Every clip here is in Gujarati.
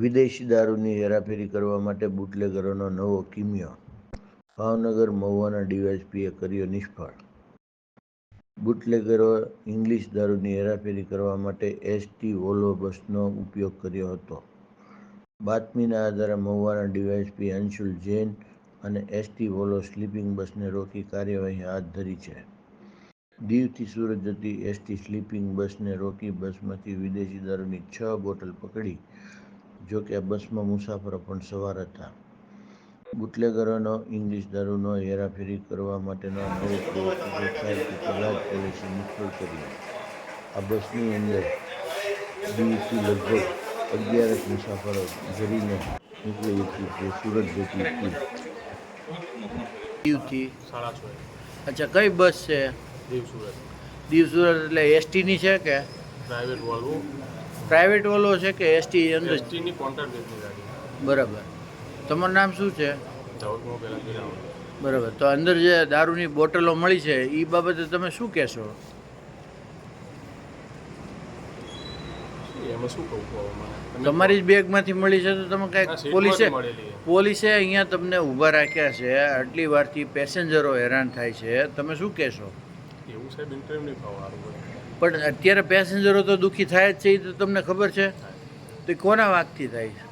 વિદેશી દારૂની હેરાફેરી કરવા માટે બુટલેગરોનો નવો કિમિયો. ભાવનગર મહુવાના ડીવાયસપીએ કર્યો નિષ્ફળ. બુટલેગરો ઇંગ્લિશ દારૂની હેરાફેરી કરવા માટે એસટી વોલ્વો બસનો ઉપયોગ કર્યો હતો. બાતમીના આધારે મહુવાના ડીવાયસપી અંશુલ જૈન અને એસટી વોલ્વો સ્લીપિંગ બસને રોકી કાર્યવાહી હાથ ધરી છે. દીવથી સુરત જતી એસટી સ્લીપિંગ બસને રોકી બસમાંથી વિદેશી દારૂની છ બોટલ પકડી જો કે આ બસમાં મુસાફરો પણ સવાર હતા. બુટલેગરોનો ઇંગ્લિશ દારૂનો હેરાફેરી કરવા માટેનો નવો પહેલાં જ પોલીસે નિષ્ફળ કર્યો. આ બસની અંદર દીવથી લગભગ અગિયારક મુસાફરો ઘરીને નીકળી હતી જે સુરત જતી હતી. દીવથી? અચ્છા કઈ બસ છે? દીવ સુરત. દીવ સુરત એટલે એસટીની છે કે? પ્રાઇવેટ વોલ્વો પ્રાઇવેટ ઓલો છે કે એસટી અંદર? એસટીની કોન્ટ્રાક્ટ બેઝની ગાડી. બરાબર. તમારું નામ શું છે? બરાબર. તો અંદર જે દારૂની બોટલો મળી છે એ બાબતે તમે શું કહેશો? તમારી જ બેગમાંથી મળી છે તો તમે કાંઈક પોલીસે પોલીસે અહીંયા તમને ઊભા રાખ્યા છે. આટલી વારથી પેસેન્જરો હેરાન થાય છે. તમે શું કહેશો? એવું સાહેબ ઇન્ટરવ્યુ નહીં પણ અત્યારે પેસેન્જરો તો દુઃખી થાય જ છે એ તો તમને ખબર છે. તો કોના વાંકથી થાય છે?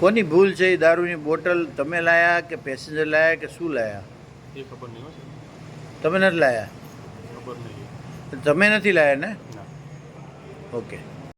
કોની ભૂલ છે એ દારૂની બોટલ તમે લાયા કે પેસેન્જર લાયા કે શું લાયા? એ ખબર નહીં તમે નથી લાયા? ખબર નહીં. તમે નથી લાયા ને? ના. ઓકે.